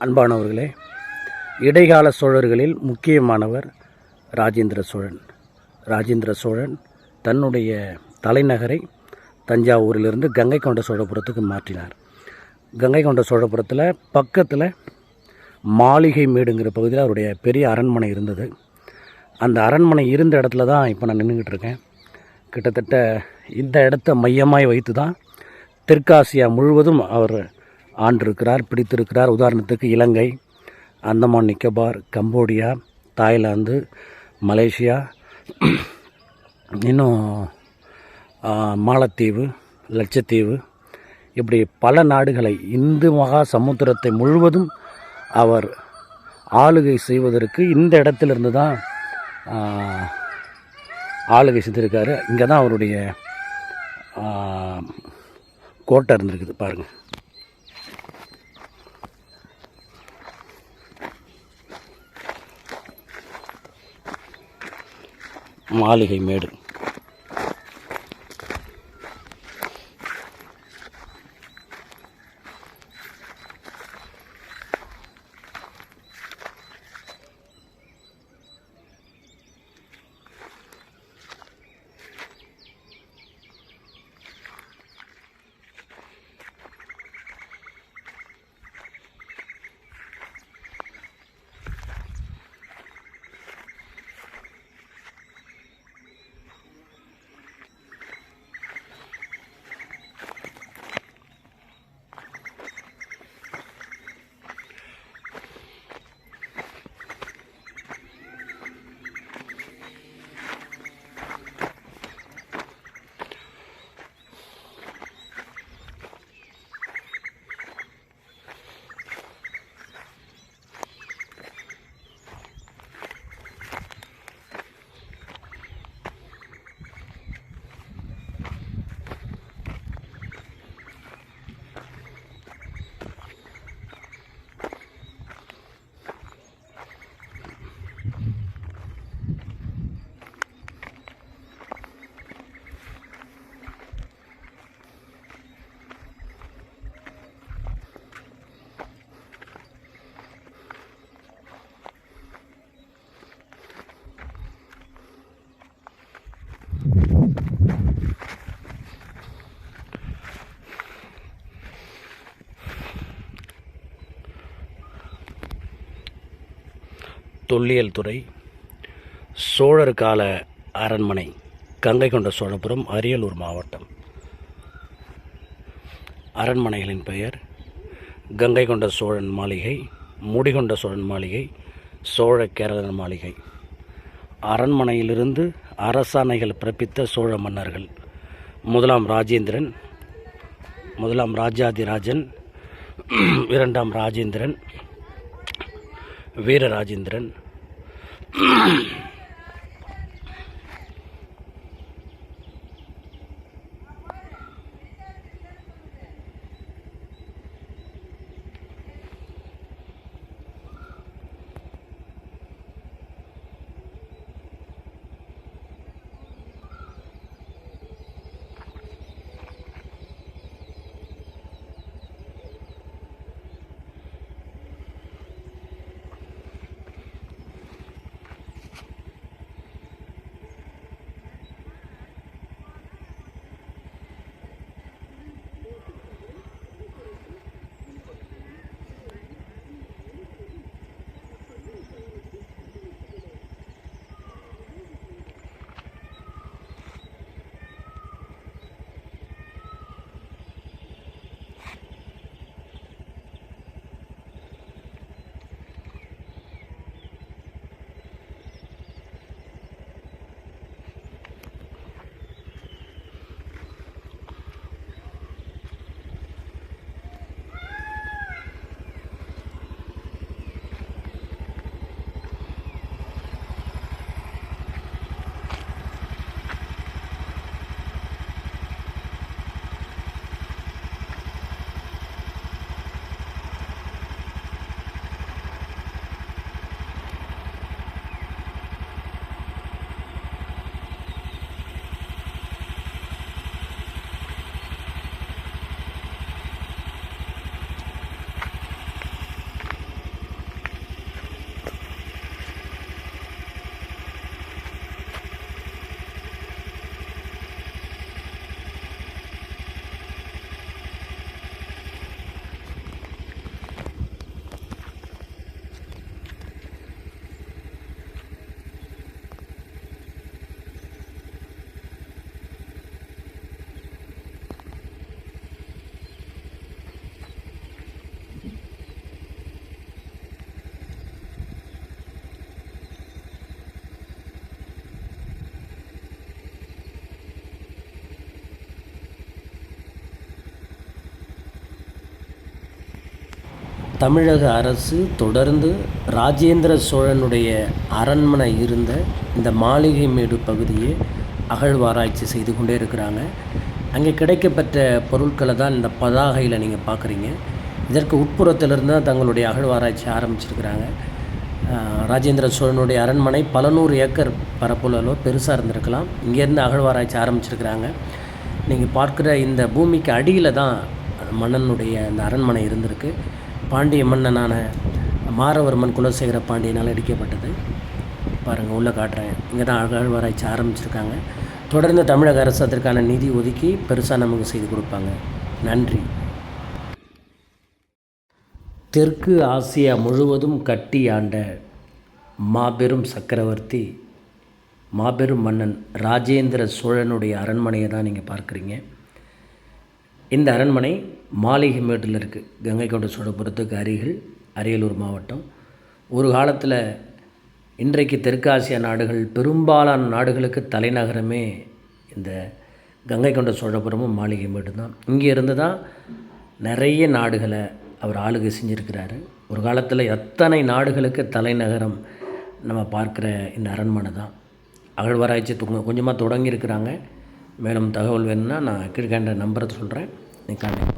அன்பானவர்களே இடைக்கால சோழர்களில் முக்கியமானவர் ராஜேந்திர சோழன். ராஜேந்திர சோழன் தன்னுடைய தலைநகரை தஞ்சாவூரிலிருந்து கங்கை கொண்ட சோழபுரத்துக்கு மாற்றினார். கங்கை கொண்ட சோழபுரத்தில் பக்கத்தில் மாளிகை மேடுங்கிற பகுதியில் அவருடைய பெரிய அரண்மனை இருந்தது. அந்த அரண்மனை இருந்த இடத்துல தான் இப்போ நான் நின்றுக்கிட்டு இருக்கேன். கிட்டத்தட்ட இந்த இடத்த மையமாய் வைத்து தான் தெற்காசியா முழுவதும் அவர் ஆண்டிருக்கிறார் பிடித்திருக்கிறார். உதாரணத்துக்கு Ilangai Andaman Nicobar Cambodia Thailand Malaysia இன்னும் மாலத்தீவு லட்சத்தீவு இப்படி பல நாடுகளை இந்து மகா சமுத்திரத்தை முழுவதும் அவர் ஆளுகை செய்வதற்கு இந்த இடத்திலிருந்து தான் ஆளுகை செஞ்சுருக்காரு. இங்கே தான் அவருடைய கோட்டை இருந்திருக்குது பாருங்கள் மாளிகை மேடு. தொல்லியல் துறை சோழர் கால அரண்மனை கங்கை கொண்ட சோழபுரம் அரியலூர் மாவட்டம். அரண்மனைகளின் பெயர் கங்கை கொண்ட சோழன் மாளிகை முடிகொண்ட சோழன் மாளிகை சோழ கேரளன் மாளிகை. அரண்மனையிலிருந்து அரசாணைகள் பிறப்பித்த சோழ மன்னர்கள் முதலாம் ராஜேந்திரன் முதலாம் ராஜாதிராஜன் இரண்டாம் ராஜேந்திரன் வீரராஜேந்திரன். தமிழக அரசு தொடர்ந்து ராஜேந்திர சோழனுடைய அரண்மனை இருந்த இந்த மாளிகை மேடு பகுதியை அகழ்வாராய்ச்சி செய்து கொண்டே இருக்கிறாங்க. அங்கே கிடைக்கப்பெற்ற பொருட்களை தான் இந்த பதாகையில் நீங்கள் பார்க்குறீங்க. இதற்கு உட்புறத்திலிருந்து தான் தங்களுடைய அகழ்வாராய்ச்சி ஆரம்பிச்சிருக்கிறாங்க. ராஜேந்திர சோழனுடைய அரண்மனை பல நூறு ஏக்கர் பரப்புலோ பெருசாக இருந்திருக்கலாம். இங்கேருந்து அகழ்வாராய்ச்சி ஆரம்பிச்சிருக்கிறாங்க. நீங்கள் பார்க்குற இந்த பூமிக்கு அடியில் தான் மன்னனுடைய அந்த அரண்மனை இருந்திருக்கு. பாண்டிய மன்னனான மாரவர்மன் குலசேகர பாண்டியனால் இடிக்கப்பட்டது பாருங்கள் உள்ளே காட்டுறேன். இங்கே தான் அகழ்வாராய்ச்சி ஆரம்பிச்சிருக்காங்க. தொடர்ந்து தமிழக அரசு அதற்கான நிதி ஒதுக்கி பெருசாக நமக்கு செய்து கொடுப்பாங்க. நன்றி. தெற்கு ஆசியா முழுவதும் கட்டி ஆண்ட மாபெரும் சக்கரவர்த்தி மாபெரும் மன்னன் ராஜேந்திர சோழனுடைய அரண்மனையை தான் நீங்கள் பார்க்குறீங்க. இந்த அரண்மனை மாளிகை மேட்டில் இருக்குது கங்கை கொண்ட சோழபுரத்துக்கு அருகில் அரியலூர் மாவட்டம். ஒரு காலத்தில் இன்றைக்கு தெற்காசிய நாடுகள் பெரும்பாலான நாடுகளுக்கு தலைநகரமே இந்த கங்கை கொண்ட சோழபுரமும் மாளிகை மேடு தான் இங்கே இருந்து தான் நிறைய நாடுகளை அவர் ஆளுகை செஞ்சுருக்கிறாரு. ஒரு காலத்தில் எத்தனை நாடுகளுக்கு தலைநகரம் நம்ம பார்க்குற இந்த அரண்மனை தான் அகழ்வாராய்ச்சி கொஞ்சமாக தொடங்கியிருக்கிறாங்க. மேலும் தகவல் வேணும்னா நான் கீழ்கண்ட நம்பரை சொல்கிறேன். நீ காண்டாக்ட்